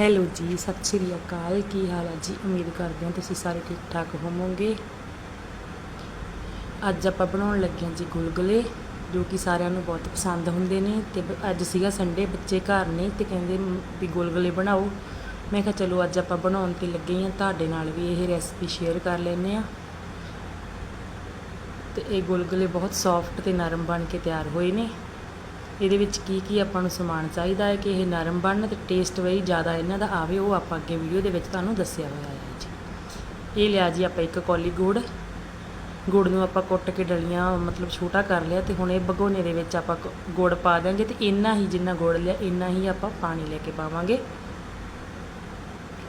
Hello ਜੀ, ਸਤਿ ਸ਼੍ਰੀ ਅਕਾਲ। ਕੀ ਹਾਲ ਹੈ ਜੀ? ਉਮੀਦ ਕਰਦੇ ਹਾਂ ਤੁਸੀਂ ਸਾਰੇ ਠੀਕ ਠਾਕ ਹੋਵੋਗੇ। ਅੱਜ ਆਪਾਂ ਬਣਾਉਣ ਲੱਗੇ ਹਾਂ ਜੀ ਗੁਲਗੁਲੇ, ਜੋ ਕਿ ਸਾਰਿਆਂ ਨੂੰ ਬਹੁਤ ਪਸੰਦ ਹੁੰਦੇ ਨੇ। ਤੇ ਬ- ਅੱਜ ਸੀਗਾ ਸੰਡੇ, ਬੱਚੇ ਘਰ ਨੇ ਤੇ ਕਹਿੰਦੇ ਵੀ ਗੁਲਗੁਲੇ ਬਣਾਓ। ਮੈਂ ਕਿਹਾ ਚਲੋ ਅੱਜ ਆਪਾਂ ਬਣਾਉਣ ਤੇ ਲੱਗੇ ਹਾਂ। ਤੁਹਾਡੇ ਨਾਲ ਵੀ ਇਹ ਰੈਸਪੀ ਸ਼ੇਅਰ ਕਰ ਲੈਂਦੇ ਆ ਤੇ ਇਹ ਗੁਲਗੁਲੇ ਬਹੁਤ ਸੌਫਟ ਤੇ ਨਰਮ ਬਣ ਕੇ ਤਿਆਰ ਹੋਏ ਨੇ। ਇਹਦੇ ਵਿੱਚ ਕੀ ਕੀ ਆਪਾਂ ਨੂੰ ਸਮਾਨ ਚਾਹੀਦਾ ਹੈ ਕਿ ਇਹ ਨਰਮ ਬਣਨ ਤੇ ਟੇਸਟ ਵੀ ਜ਼ਿਆਦਾ ਇਹਨਾਂ ਦਾ ਆਵੇ, ਉਹ ਆਪਾਂ ਅੱਗੇ ਵੀਡੀਓ ਦੇ ਵਿੱਚ ਤੁਹਾਨੂੰ ਦੱਸਿਆ ਹੋਇਆ ਹੈ ਜੀ। ਇਹ ਲਿਆ ਜੀ ਆਪਾਂ ਇੱਕ ਕੌਲੀ ਗੁੜ। ਗੁੜ ਨੂੰ ਆਪਾਂ ਕੁੱਟ ਕੇ ਡਲੀਆਂ, ਮਤਲਬ ਛੋਟਾ ਕਰ ਲਿਆ ਤੇ ਹੁਣ ਇਹ ਭਗੋਨੇ ਦੇ ਵਿੱਚ ਆਪਾਂ ਕ- ਗੁੜ ਪਾ ਦਾਂਗੇ ਤੇ ਇੰਨਾ ਹੀ ਜਿੰਨਾ ਗੁੜ ਲਿਆ, ਇੰਨਾ ਹੀ ਆਪਾਂ ਪਾਣੀ ਲੈ ਕੇ ਪਾਵਾਂਗੇ।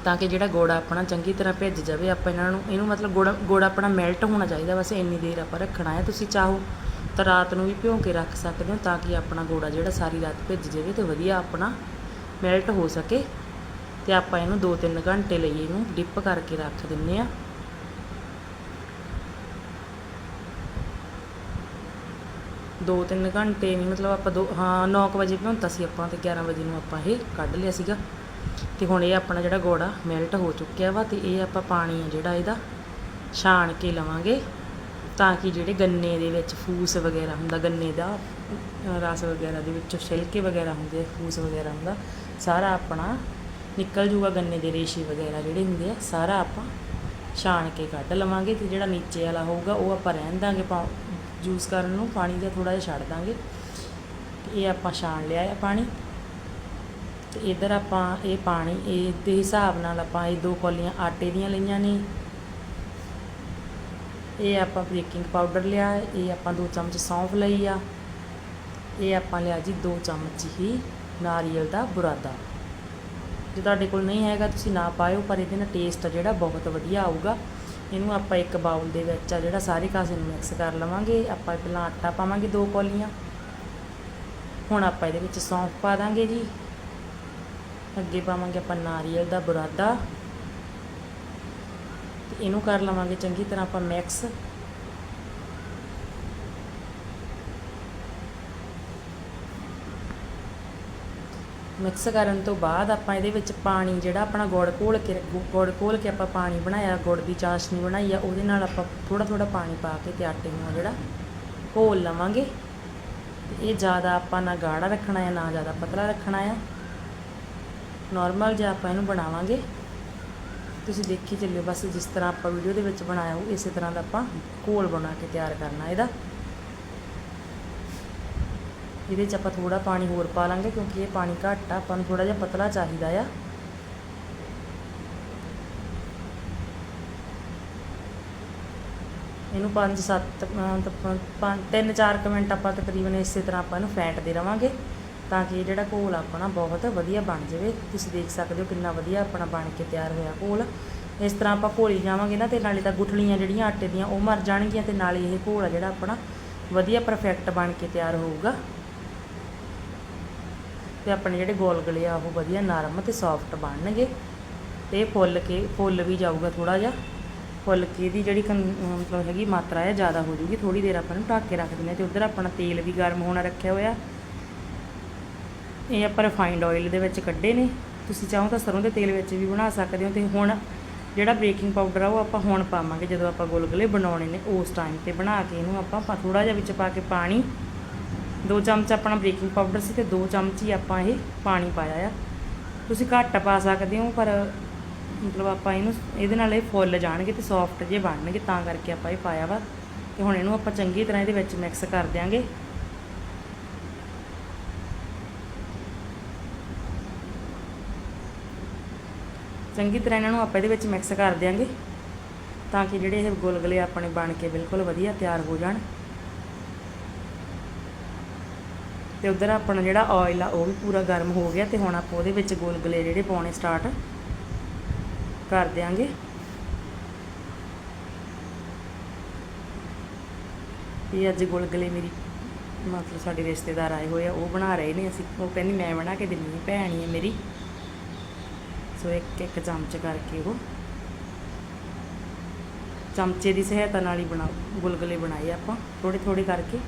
ਤਾਂ ਕਿ ਜਿਹੜਾ ਗੁੜ ਆਪਣਾ ਚੰਗੀ ਤਰ੍ਹਾਂ ਭਿੱਜ ਜਾਵੇ, ਆਪਾਂ ਇਹਨਾਂ ਨੂੰ, ਇਹਨੂੰ ਮਤਲਬ ਗੁੜ ਗੁੜ ਆਪਣਾ ਮੈਲਟ ਹੋਣਾ ਚਾਹੀਦਾ, ਬਸ ਇੰਨੀ ਦੇਰ ਆਪਾਂ ਰੱਖਣਾ ਹੈ। ਤੁਸੀਂ ਚਾਹੋ ਤਾਂ ਰਾਤ ਨੂੰ ਵੀ ਭਿਉਂ ਕੇ ਰੱਖ ਸਕਦੇ ਹੋ ਤਾਂ ਕਿ ਆਪਣਾ ਗੋੜਾ ਜਿਹੜਾ ਸਾਰੀ ਰਾਤ ਭਿੱਜ ਜਾਵੇ ਤੇ ਵਧੀਆ ਆਪਣਾ ਮੈਲਟ ਹੋ ਸਕੇ। ਤੇ ਆਪਾਂ ਇਹਨੂੰ 2-3 ਘੰਟੇ ਲਈ ਇਹਨੂੰ ਡਿਪ ਕਰਕੇ ਰੱਖ ਦਿੰਨੇ ਆ। ਦੋ ਤਿੰਨ ਘੰਟੇ ਨਹੀਂ, ਮਤਲਬ ਆਪਾਂ ਦੋ, ਹਾਂ 9 ਵਜੇ ਭਿਉਂਤਾ ਸੀ ਆਪਾਂ ਤੇ 11 ਵਜੇ ਨੂੰ ਆਪਾਂ ਇਹ ਕੱਢ ਲਿਆ ਸੀਗਾ। ਤੇ ਹੁਣ ਇਹ ਆਪਣਾ ਜਿਹੜਾ ਗੋੜਾ ਮੈਲਟ ਹੋ ਚੁੱਕਿਆ ਵਾ ਤੇ ਇਹ ਆਪਾਂ ਪਾਣੀ ਆ ਜਿਹੜਾ ਇਹਦਾ ਛਾਣ ਕੇ ਲਵਾਂਗੇ। ਤਾਂ ਕਿ ਜਿਹੜੇ ਗੰਨੇ ਦੇ ਵਿੱਚ ਫੂਸ ਵਗੈਰਾ ਹੁੰਦਾ, ਗੰਨੇ ਦਾ ਰਸ ਵਗੈਰਾ ਦੇ ਵਿੱਚੋਂ ਛਿਲਕੇ ਵਗੈਰਾ ਹੁੰਦੇ ਆ, ਫੂਸ ਵਗੈਰਾ ਹੁੰਦਾ, ਸਾਰਾ ਆਪਣਾ ਨਿਕਲ ਜੂਗਾ ਗੰਨੇ ਦੇ ਰੇਸ਼ੇ ਵਗੈਰਾ ਜਿਹੜੇ ਹੁੰਦੇ ਆ, ਸਾਰਾ ਆਪਾਂ ਛਾਣ ਕੇ ਕੱਢ ਲਵਾਂਗੇ ਤੇ ਜਿਹੜਾ ਨੀਚੇ ਵਾਲਾ ਹੋਊਗਾ, ਉਹ ਆਪਾਂ ਰਹਿਣ ਦਾਂਗੇ ਜੂਸ ਕਰਨ ਨੂੰ, ਪਾਣੀ ਦਾ ਥੋੜਾ ਜਿਹਾ ਛੱਡ ਦਾਂਗੇ। ਤੇ ਇਹ ਆਪਾਂ ਛਾਣ ਲਿਆ ਹੈ ਪਾਣੀ। ਤੇ ਇਧਰ ਆਪਾਂ ਇਹ ਪਾਣੀ, ਇਹ ਦੇ ਹਿਸਾਬ ਨਾਲ ਆਪਾਂ ਇਹ ਦੋ ਕੌਲੀਆਂ ਆਟੇ ਦੀਆਂ ਲਈਆਂ ਨੇ। ਇਹ ਆਪਾਂ ਬੇਕਿੰਗ ਪਾਊਡਰ ਲਿਆ, ਇਹ ਆਪਾਂ ਦੋ ਚਮਚ ਸੌਂਫ ਲਈ ਆ। ਇਹ ਆਪਾਂ ਲਿਆ ਜੀ ਦੋ ਚਮਚ ਹੀ ਨਾਰੀਅਲ ਦਾ ਬੁਰਾਦਾ। ਜੇ ਤੁਹਾਡੇ ਕੋਲ ਨਹੀਂ ਹੈਗਾ, ਤੁਸੀਂ ਨਾ ਪਾਇਓ, ਪਰ ਇਹਦੇ ਨਾਲ ਟੇਸਟ ਜਿਹੜਾ ਬਹੁਤ ਵਧੀਆ ਆਊਗਾ। ਇਹਨੂੰ ਆਪਾਂ ਇੱਕ ਬਾਉਲ ਦੇ ਵਿੱਚ ਆ ਜਿਹੜਾ ਸਾਰੇ ਕਾਸੇ ਨੂੰ ਮਿਕਸ ਕਰ ਲਵਾਂਗੇ। ਆਪਾਂ ਪਹਿਲਾਂ ਆਟਾ ਪਾਵਾਂਗੇ ਦੋ ਕੌਲੀਆਂ। ਹੁਣ ਆਪਾਂ ਇਹਦੇ ਵਿੱਚ ਸੌਂਫ ਪਾ ਦਾਂਗੇ ਜੀ। ਅੱਗੇ ਪਾਵਾਂਗੇ ਆਪਾਂ ਨਾਰੀਅਲ ਦਾ ਬੁਰਾਦਾ। ਇਹਨੂੰ ਕਰ ਲਵਾਂਗੇ, ਚੰਗੀ ਤਰ੍ਹਾਂ ਆਪਾਂ ਮਿਕਸ ਮਿਕਸ ਕਰਨ ਤੋਂ ਬਾਅਦ ਆਪਾਂ ਇਹਦੇ ਵਿੱਚ ਪਾਣੀ, ਜਿਹੜਾ ਆਪਣਾ ਗੁੜ ਘੋਲ ਕੇ ਗੁੜ ਘੋਲ ਕੇ ਆਪਾਂ ਪਾਣੀ ਬਣਾਇਆ, ਗੁੜ ਦੀ ਚਾਸ਼ਨੀ ਬਣਾਈ ਆ, ਉਹਦੇ ਨਾਲ ਆਪਾਂ ਥੋੜਾ ਥੋੜਾ ਪਾਣੀ ਪਾ ਕੇ ਤੇ ਆਟੇ ਨੂੰ ਜਿਹੜਾ ਘੋਲ ਲਵਾਂਗੇ। ਤੇ ਇਹ ਜ਼ਿਆਦਾ ਆਪਾਂ ਨਾ ਗਾੜਾ ਰੱਖਣਾ ਹੈ ਨਾ ਜ਼ਿਆਦਾ ਪਤਲਾ ਰੱਖਣਾ ਹੈ ਨਾਰਮਲ ਜਿਹਾ ਆਪਾਂ ਇਹਨੂੰ ਬਣਾਵਾਂਗੇ। ਤੁਸੀਂ ਦੇਖੀ ਚੱਲਿਓ, ਬਸ ਜਿਸ ਤਰ੍ਹਾਂ ਆਪਾਂ ਵੀਡੀਓ ਦੇ ਵਿੱਚ ਬਣਾਇਆ ਉਹ ਇਸੇ ਤਰ੍ਹਾਂ ਦਾ ਆਪਾਂ ਘੋਲ ਬਣਾ ਕੇ ਤਿਆਰ ਕਰਨਾ ਇਹਦਾ। ਇਹਦੇ 'ਚ ਆਪਾਂ ਥੋੜਾ ਪਾਣੀ ਹੋਰ ਪਾ ਲਾਂਗੇ, ਕਿਉਂਕਿ ਇਹ ਪਾਣੀ ਘੱਟ ਆ, ਆਪਾਂ ਨੂੰ ਥੋੜਾ ਜਿਹਾ ਪਤਲਾ ਚਾਹੀਦਾ ਆ। ਇਹਨੂੰ 5-7 3-4 ਮਿੰਟ ਆਪਾਂ ਤਕਰੀਬਨ ਇਸੇ ਤਰ੍ਹਾਂ ਆਪਾਂ ਇਹਨੂੰ ਫੈਂਟਦੇ ਰਵਾਂਗੇ। ਤਾਂ ਕਿ ਇਹ ਜਿਹੜਾ ਘੋਲ ਆਪਣਾ ਬਹੁਤ ਵਧੀਆ ਬਣ ਜਾਵੇ। ਤੁਸੀਂ ਦੇਖ ਸਕਦੇ ਹੋ ਕਿੰਨਾ ਵਧੀਆ ਆਪਣਾ ਬਣ ਕੇ ਤਿਆਰ ਹੋਇਆ ਘੋਲ। ਇਸ ਤਰ੍ਹਾਂ ਆਪਾਂ ਘੋਲੀ ਜਾਵਾਂਗੇ ਨਾ ਤੇ ਨਾਲੇ ਤਾਂ ਗੁਠਲੀਆਂ ਜਿਹੜੀਆਂ ਆਟੇ ਦੀਆਂ ਉਹ ਮਰ ਜਾਣਗੀਆਂ ਤੇ ਨਾਲੇ ਇਹ ਘੋਲ ਆ ਜਿਹੜਾ ਆਪਣਾ ਵਧੀਆ ਪਰਫੈਕਟ ਬਣ ਕੇ ਤਿਆਰ ਹੋਊਗਾ। ਤੇ ਆਪਣੇ ਜਿਹੜੇ ਗੋਲਗਲੇ ਆ ਉਹ ਵਧੀਆ ਨਰਮ ਤੇ ਸੌਫਟ ਬਣਨਗੇ। ਤੇ ਫੁੱਲ ਕੇ, ਫੁੱਲ ਵੀ ਜਾਊਗਾ ਥੋੜਾ ਜਿਹਾ। ਫੁੱਲ ਕੇ ਦੀ ਜਿਹੜੀ ਕੰ- ਮਤਲਬ ਹੈਗੀ ਮਾਤਰਾ ਹੈ ਜ਼ਿਆਦਾ ਹੋ ਜੂਗੀ ਥੋੜੀ ਦੇਰ ਆਪਾਂ ਨੂੰ ਢੱਕ ਕੇ ਰੱਖ ਦਿੰਦੇ ਹਾਂ ਤੇ ਉਧਰ ਆਪਣਾ ਤੇਲ ਵੀ ਗਰਮ ਹੋਣਾ ਰੱਖਿਆ ਹੋਇਆ। ਇਹ ਆਪਾਂ ਰਿਫਾਈਨਡ ਆਇਲ ਦੇ ਵਿੱਚ ਕੱਢੇ ਨੇ। ਤੁਸੀਂ ਚਾਹੋ ਤਾਂ ਸਰੋਂ ਦੇ ਤੇਲ ਵਿੱਚ ਵੀ ਬਣਾ ਸਕਦੇ ਹੋ ਤੇ ਹੁਣ ਜਿਹੜਾ ਬੇਕਿੰਗ ਪਾਊਡਰ ਆ ਉਹ ਆਪਾਂ ਹੁਣ ਪਾਵਾਂਗੇ ਜਦੋਂ ਆਪਾਂ ਗੁਲਗੁਲੇ ਬਣਾਉਣੇ ਨੇ ਉਸ ਟਾਈਮ ਤੇ ਬਣਾ ਕੇ ਇਹਨੂੰ ਆਪਾਂ ਥੋੜਾ ਜਿਹਾ ਵਿੱਚ ਪਾ ਕੇ ਪਾਣੀ। ਦੋ ਚਮਚ ਆਪਣਾ ਬੇਕਿੰਗ ਪਾਊਡਰ ਸੀ ਤੇ ਦੋ ਚਮਚ ਹੀ ਆਪਾਂ ਇਹ ਪਾਣੀ ਪਾਇਆ ਆ। ਤੁਸੀਂ ਘੱਟ ਪਾ ਸਕਦੇ ਹੋ ਪਰ ਮਤਲਬ ਆਪਾਂ ਇਹਨੂੰ ਇਹਦੇ ਨਾਲ ਇਹ ਫੁੱਲ ਜਾਣਗੇ ਤੇ ਸੌਫਟ ਜੇ ਬਣਨਗੇ ਤਾਂ ਕਰਕੇ ਆਪਾਂ ਇਹ ਪਾਇਆ ਵਾ। ਤੇ ਹੁਣ ਇਹਨੂੰ ਆਪਾਂ ਚੰਗੀ ਤਰ੍ਹਾਂ ਇਹਦੇ ਵਿੱਚ ਮਿਕਸ ਕਰ ਦਿਆਂਗੇ। ਚੰਗੀ ਤਰ੍ਹਾਂ ਇਹਨਾਂ ਨੂੰ ਆਪਾਂ ਇਹਦੇ ਵਿੱਚ ਮਿਕਸ ਕਰ ਦਿਆਂਗੇ ਤਾਂ ਕਿ ਜਿਹੜੇ ਇਹ ਗੁਲਗਲੇ ਆਪਣੇ ਬਣ ਕੇ ਬਿਲਕੁਲ ਵਧੀਆ ਤਿਆਰ ਹੋ ਜਾਣ। ਤੇ ਉਧਰ ਆਪਣਾ ਜਿਹੜਾ ਆਇਲ ਆ, ਉਹ ਵੀ ਪੂਰਾ ਗਰਮ ਹੋ ਗਿਆ ਤੇ ਹੁਣ ਆਪਾਂ ਉਹਦੇ ਵਿੱਚ ਗੁਲਗੁਲੇ ਜਿਹੜੇ ਪਾਉਣੇ ਸਟਾਰਟ ਕਰ ਦਿਆਂਗੇ। ਇਹ ਅੱਜ ਗੁਲਗਲੇ ਮੇਰੀ ਮਤਲਬ ਸਾਡੇ ਰਿਸ਼ਤੇਦਾਰ ਆਏ ਹੋਏ ਆ, ਉਹ ਬਣਾ ਰਹੇ ਨੇ ਅਸੀਂ। ਉਹ ਕਹਿੰਦੀ, ਮੈਂ ਬਣਾ ਕੇ ਦਿੰਨੀ ਆ ਭੈਣ ਹੀ ਹੈ ਮੇਰੀ। ਸੋ ਇੱਕ ਇੱਕ ਚਮਚ ਕਰਕੇ ਉਹ ਚਮਚੇ ਦੀ ਸਹਾਇਤਾ ਨਾਲ ਹੀ ਬਣਾ ਗੁਲਗੁਲੇ ਬਣਾਏ ਆਪਾਂ ਥੋੜੇ ਥੋੜੇ ਕਰਕੇ।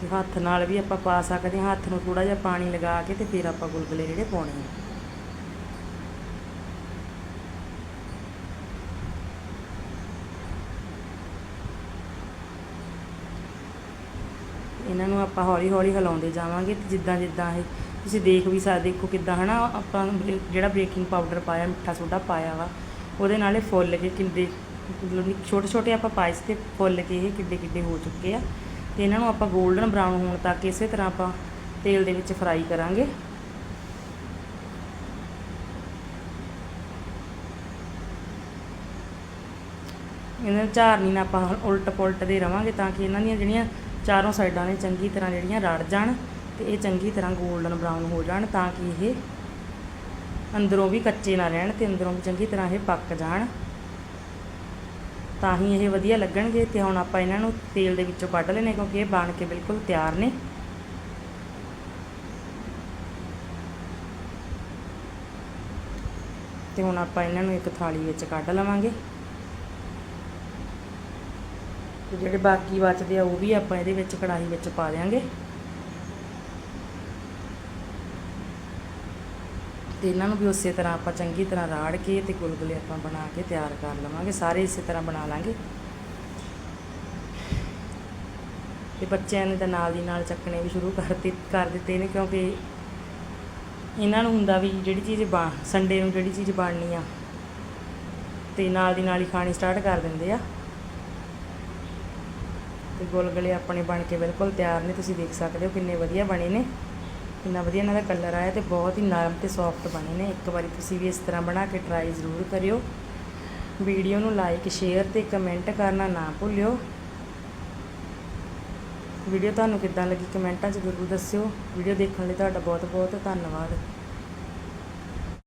ਤੇ ਹੱਥ ਨਾਲ ਵੀ ਆਪਾਂ ਪਾ ਸਕਦੇ ਹਾਂ, ਹੱਥ ਨੂੰ ਥੋੜਾ ਜਿਹਾ ਪਾਣੀ ਲਗਾ ਕੇ ਤੇ ਫਿਰ ਆਪਾਂ ਗੁਲਗੁਲੇ ਜਿਹੜੇ ਪਾਉਣੇ ਆ। ਇਹਨਾਂ ਨੂੰ ਆਪਾਂ ਹੌਲੀ ਹੌਲੀ ਹਿਲਾਉਂਦੇ ਜਾਵਾਂਗੇ ਤੇ ਜਿੱਦਾਂ ਜਿੱਦਾਂ ਇਹ ਤੁਸੀਂ ਦੇਖ ਵੀ ਸਕਦੇ, ਦੇਖੋ ਕਿੱਦਾਂ ਹਨਾ ਆਪਾਂ ਬੇ- ਜਿਹੜਾ ਬੇਕਿੰਗ ਪਾਊਡਰ ਪਾਇਆ, ਮਿੱਠਾ ਸੋਡਾ ਪਾਇਆ ਵਾ, ਉਹਦੇ ਨਾਲ ਇਹ ਫੁੱਲ ਕੇ ਕਿੰਦੇ ਮਤਲਬ ਛੋਟੇ ਛੋਟੇ ਆਪਾਂ ਪਾਏ ਸੀ ਤੇ ਫੁੱਲ ਕੇ ਇਹ ਕਿੱਡੇ ਕਿੱਡੇ ਹੋ ਚੁੱਕੇ ਆ ਤੇ ਇਹਨਾਂ ਨੂੰ ਆਪਾਂ 골ਡਨ ਬਰਾਊਨ ਹੋਣ ਤੱਕ ਇਸੇ ਤਰ੍ਹਾਂ ਆਪਾਂ ਤੇਲ ਦੇ ਵਿੱਚ ਫਰਾਈ ਕਰਾਂਗੇ। ਇਹਨਾਂ ਨੂੰ ਝਾਰਨੀ ਨਾਲ ਆਪਾਂ ਉਲਟ ਪੁਲਟ ਦੇ ਰਵਾਂਗੇ ਤਾਂ ਕਿ ਇਹਨਾਂ ਦੀਆਂ ਜਿਹੜੀਆਂ ਚਾਰੋਂ ਸਾਈਡਾਂ ਨੇ ਚੰਗੀ ਤਰ੍ਹਾਂ ਜਿਹੜੀਆਂ ਰੜ ਜਾਣ ਤੇ ਇਹ ਚੰਗੀ ਤਰ੍ਹਾਂ 골ਡਨ ਬਰਾਊਨ ਹੋ ਜਾਣ ਤਾਂ ਕਿ ਇਹ ਅੰਦਰੋਂ ਵੀ ਕੱਚੇ ਨਾ ਰਹਿਣ ਤੇ ਅੰਦਰੋਂ ਵੀ ਚੰਗੀ ਤਰ੍ਹਾਂ ਇਹ ਪੱਕ ਜਾਣ। ਤਾਂ ਹੀ ਇਹ ਵਧੀਆ ਲੱਗਣਗੇ ਤੇ ਹੁਣ ਆਪਾਂ ਇਹਨਾਂ ਨੂੰ ਤੇਲ ਦੇ ਵਿੱਚੋਂ ਕੱਢ ਲੈਣੇ ਕਿਉਂਕਿ ਇਹ ਬਣ ਕੇ ਬਿਲਕੁਲ ਤਿਆਰ ਨੇ। ਤੇ ਹੁਣ ਆਪਾਂ ਇਹਨਾਂ ਨੂੰ ਇੱਕ ਥਾਲੀ ਵਿੱਚ ਕੱਢ ਲਵਾਂਗੇ। ਤੇ ਜਿਹੜੇ ਬਾਕੀ ਬਚਦੇ ਆ, ਉਹ ਵੀ ਆਪਾਂ ਇਹਦੇ ਵਿੱਚ ਕੜਾਹੀ ਵਿੱਚ ਪਾ ਦਿਆਂਗੇ। ਤੇ ਇਹਨਾਂ ਨੂੰ ਵੀ ਉਸੇ ਤਰ੍ਹਾਂ ਆਪਾਂ ਚੰਗੀ ਤਰ੍ਹਾਂ ਰਾੜ ਕੇ ਤੇ ਗੁਲਗੁਲੇ ਆਪਾਂ ਬਣਾ ਕੇ ਤਿਆਰ ਕਰ ਲਵਾਂਗੇ, ਸਾਰੇ ਇਸੇ ਤਰ੍ਹਾਂ ਬਣਾ ਲਾਂਗੇ। ਤੇ ਬੱਚਿਆਂ ਨੇ ਤਾਂ ਨਾਲ ਦੀ ਨਾਲ ਚੱਕਣੇ ਵੀ ਸ਼ੁਰੂ ਕਰ ਦਿੱਤੇ ਕਰ ਦਿੱਤੇ ਨੇ, ਕਿਉਂਕਿ ਇਹਨਾਂ ਨੂੰ ਹੁੰਦਾ ਵੀ ਜਿਹੜੀ ਚੀਜ਼ ਬਣ ਸੰਡੇ ਨੂੰ ਜਿਹੜੀ ਚੀਜ਼ ਬਣਨੀ ਆ, ਤੇ ਨਾਲ ਦੀ ਨਾਲ ਹੀ ਖਾਣੀ ਸਟਾਰਟ ਕਰ ਦਿੰਦੇ ਆ। ਤੇ ਗੁਲਗੁਲੇ ਆਪਣੇ ਬਣ ਕੇ ਬਿਲਕੁਲ ਤਿਆਰ ਨੇ, ਤੁਸੀਂ ਦੇਖ ਸਕਦੇ ਹੋ ਕਿੰਨੇ ਵਧੀਆ ਬਣੇ ਨੇ। ਕਿੰਨਾ ਵਧੀਆ ਇਹਨਾਂ ਦਾ ਕਲਰ ਆਇਆ ਤੇ ਬਹੁਤ ਹੀ ਨਰਮ ਤੇ ਸੌਫਟ ਬਣੇ ਨੇ। ਇੱਕ ਵਾਰੀ ਤੁਸੀਂ ਵੀ ਇਸ ਤਰ੍ਹਾਂ ਬਣਾ ਕੇ ਟਰਾਈ ਜ਼ਰੂਰ ਕਰਿਓ। ਵੀਡੀਓ ਨੂੰ ਲਾਈਕ ਸ਼ੇਅਰ ਤੇ ਕਮੈਂਟ ਕਰਨਾ ਨਾ ਭੁੱਲਿਓ। ਵੀਡੀਓ ਤੁਹਾਨੂੰ ਕਿੱਦਾਂ ਲੱਗੀ ਕਮੈਂਟਾਂ 'ਚ ਜ਼ਰੂਰ ਦੱਸਿਓ। ਵੀਡੀਓ ਦੇਖਣ ਲਈ ਤੁਹਾਡਾ ਬਹੁਤ ਬਹੁਤ ਧੰਨਵਾਦ।